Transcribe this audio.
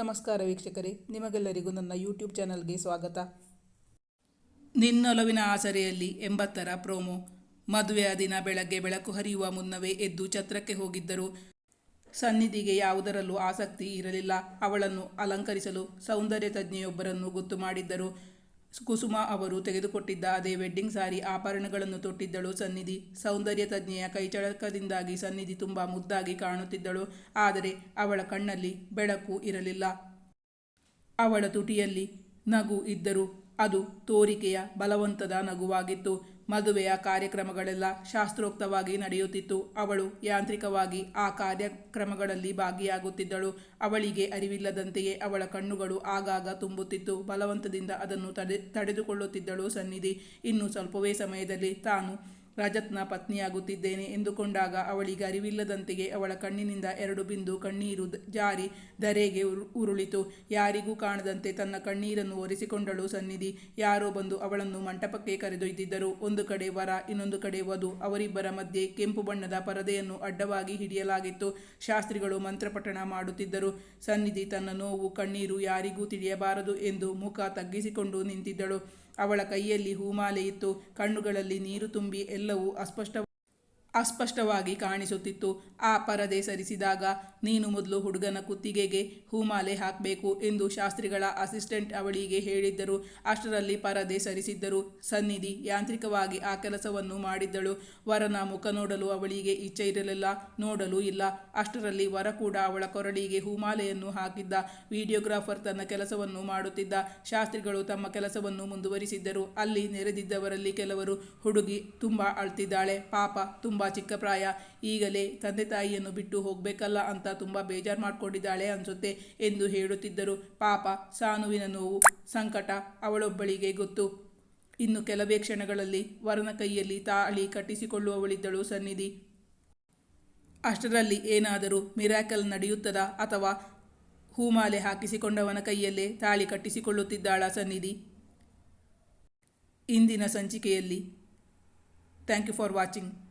ನಮಸ್ಕಾರ ವೀಕ್ಷಕರೇ, ನಿಮಗೆಲ್ಲರಿಗೂ ನನ್ನ ಯೂಟ್ಯೂಬ್ ಚಾನಲ್ಗೆ ಸ್ವಾಗತ. ನಿನ್ನೊಲವಿನ ಆಸರೆಯಲ್ಲಿ ಎಂಬತ್ತರ ಪ್ರೋಮೋ. ಮದುವೆಯ ದಿನ ಬೆಳಗ್ಗೆ ಬೆಳಕು ಹರಿಯುವ ಮುನ್ನವೇ ಎದ್ದು ಛತ್ರಕ್ಕೆ ಹೋಗಿದ್ದರು. ಸನ್ನಿಧಿಗೆ ಯಾವುದರಲ್ಲೂ ಆಸಕ್ತಿ ಇರಲಿಲ್ಲ. ಅವಳನ್ನು ಅಲಂಕರಿಸಲು ಸೌಂದರ್ಯ ತಜ್ಞೆಯೊಬ್ಬರನ್ನು ಗೊತ್ತು ಮಾಡಿದ್ದರು. ಕುಸುಮ ಅವರು ತೆಗೆದುಕೊಟ್ಟಿದ್ದ ಅದೇ ವೆಡ್ಡಿಂಗ್ ಸಾರಿ ಆಭರಣಗಳನ್ನು ತೊಟ್ಟಿದ್ದಳು ಸನ್ನಿಧಿ. ಸೌಂದರ್ಯ ತಜ್ಞೆಯ ಕೈಚಳಕದಿಂದಾಗಿ ಸನ್ನಿಧಿ ತುಂಬ ಮುದ್ದಾಗಿ ಕಾಣುತ್ತಿದ್ದಳು. ಆದರೆ ಅವಳ ಕಣ್ಣಲ್ಲಿ ಬೆಳಕು ಇರಲಿಲ್ಲ. ಅವಳ ತುಟಿಯಲ್ಲಿ ನಗು ಇದ್ದರೂ ಅದು ತೋರಿಕೆಯ ಬಲವಂತದ ನಗುವಾಗಿತ್ತು. ಮದುವೆಯ ಕಾರ್ಯಕ್ರಮಗಳೆಲ್ಲ ಶಾಸ್ತ್ರೋಕ್ತವಾಗಿ ನಡೆಯುತ್ತಿತ್ತು. ಅವಳು ಯಾಂತ್ರಿಕವಾಗಿ ಆ ಕಾರ್ಯಕ್ರಮಗಳಲ್ಲಿ ಭಾಗಿಯಾಗುತ್ತಿದ್ದಳು. ಅವಳಿಗೆ ಅರಿವಿಲ್ಲದಂತೆಯೇ ಅವಳ ಕಣ್ಣುಗಳು ಆಗಾಗ ತುಂಬುತ್ತಿತ್ತು. ಬಲವಂತದಿಂದ ಅದನ್ನು ತಡೆ, ತಡೆದುಕೊಳ್ಳುತ್ತಿದ್ದಳು ಸನ್ನಿಧಿ. ಇನ್ನು ಸ್ವಲ್ಪವೇ ಸಮಯದಲ್ಲಿ ತಾನು ರಜತ್ನ ಪತ್ನಿಯಾಗುತ್ತಿದ್ದೇನೆ ಎಂದುಕೊಂಡಾಗ ಅವಳಿಗೆ ಅರಿವಿಲ್ಲದಂತೆಯೇ ಅವಳ ಕಣ್ಣಿನಿಂದ ಎರಡು ಬಿಂದು ಕಣ್ಣೀರು ಜಾರಿ ಧರೆಗೆ ಉರುಳಿತು. ಯಾರಿಗೂ ಕಾಣದಂತೆ ತನ್ನ ಕಣ್ಣೀರನ್ನು ಒರೆಸಿಕೊಂಡಳು ಸನ್ನಿಧಿ. ಯಾರೋ ಬಂದು ಅವಳನ್ನು ಮಂಟಪಕ್ಕೆ ಕರೆದೊಯ್ದಿದ್ದರು. ಒಂದು ಕಡೆ ವರ, ಇನ್ನೊಂದು ಕಡೆ ವಧು. ಅವರಿಬ್ಬರ ಮಧ್ಯೆ ಕೆಂಪು ಬಣ್ಣದ ಪರದೆಯನ್ನು ಅಡ್ಡವಾಗಿ ಹಿಡಿಯಲಾಗಿತ್ತು. ಶಾಸ್ತ್ರಿಗಳು ಮಂತ್ರಪಠಣ ಮಾಡುತ್ತಿದ್ದರು. ಸನ್ನಿಧಿ ತನ್ನ ನೋವು, ಕಣ್ಣೀರು ಯಾರಿಗೂ ತಿಳಿಯಬಾರದು ಎಂದು ಮುಖ ತಗ್ಗಿಸಿಕೊಂಡು ನಿಂತಿದ್ದಳು. ಅವಳ ಕೈಯಲ್ಲಿ ಹೂಮಾಲೆ ಇತ್ತು ಕಣ್ಣುಗಳಲ್ಲಿ ನೀರು ತುಂಬಿ ಎಲ್ಲವೂ ಅಸ್ಪಷ್ಟ ಅಸ್ಪಷ್ಟವಾಗಿ ಕಾಣಿಸುತ್ತಿತ್ತು. ಆ ಪರದೆ ಸರಿಸಿದಾಗ, ನೀನು ಮೊದಲು ಹುಡುಗನ ಕುತ್ತಿಗೆಗೆ ಹೂಮಾಲೆ ಹಾಕಬೇಕು ಎಂದು ಶಾಸ್ತ್ರಿಗಳ ಅಸಿಸ್ಟೆಂಟ್ ಅವಳಿಗೆ ಹೇಳಿದ್ದರು. ಅಷ್ಟರಲ್ಲಿ ಪರದೆ ಸರಿಸಿದ್ದರು. ಸನ್ನಿಧಿ ಯಾಂತ್ರಿಕವಾಗಿ ಆ ಕೆಲಸವನ್ನು ಮಾಡಿದ್ದಳು. ವರನ ಮುಖ ನೋಡಲು ಅವಳಿಗೆ ಇಚ್ಛೆ ಇರಲಿಲ್ಲ, ನೋಡಲು ಇಲ್ಲ. ಅಷ್ಟರಲ್ಲಿ ವರ ಕೂಡ ಅವಳ ಕೊರಳಿಗೆ ಹೂಮಾಲೆಯನ್ನು ಹಾಕಿದ್ದ. ವಿಡಿಯೋಗ್ರಾಫರ್ ತನ್ನ ಕೆಲಸವನ್ನು ಮಾಡುತ್ತಿದ್ದ. ಶಾಸ್ತ್ರಿಗಳು ತಮ್ಮ ಕೆಲಸವನ್ನು ಮುಂದುವರಿಸಿದ್ದರು. ಅಲ್ಲಿ ನೆರೆದಿದ್ದವರಲ್ಲಿ ಕೆಲವರು, ಹುಡುಗಿ ತುಂಬಾ ಅಳ್ತಿದ್ದಾಳೆ, ಪಾಪ ಚಿಕ್ಕ ಪ್ರಾಯ. ಈಗಲೇ ತಂದೆ ತಾಯಿಯನ್ನು ಬಿಟ್ಟು ಹೋಗಬೇಕಲ್ಲ ಅಂತ ತುಂಬಾ ಬೇಜಾರು ಮಾಡ್ಕೊಂಡಿದ್ದಾಳೆ ಅನ್ಸುತ್ತೆ ಎಂದು ಹೇಳುತ್ತಿದ್ದರು. ಪಾಪ ಸಾನುವಿನ ನೋವು, ಸಂಕಟ ಅವಳೊಬ್ಬಳಿಗೆ ಗೊತ್ತು. ಇನ್ನು ಕೆಲವೇ ಕ್ಷಣಗಳಲ್ಲಿ ವರನ ಕೈಯಲ್ಲಿ ತಾಳಿ ಕಟ್ಟಿಸಿಕೊಳ್ಳುವವಳಿದ್ದಳು ಸನ್ನಿಧಿ. ಅಷ್ಟರಲ್ಲಿ ಏನಾದರೂ ಮಿರಾಕಲ್ ನಡೆಯುತ್ತದಾ ಅಥವಾ ಹೂಮಾಲೆ ಹಾಕಿಸಿಕೊಂಡವನ ಕೈಯಲ್ಲೇ ತಾಳಿ ಕಟ್ಟಿಸಿಕೊಳ್ಳುತ್ತಿದ್ದಾಳ ಸನ್ನಿಧಿ? ಇಂದಿನ ಸಂಚಿಕೆಯಲ್ಲಿ. Thank you for watching.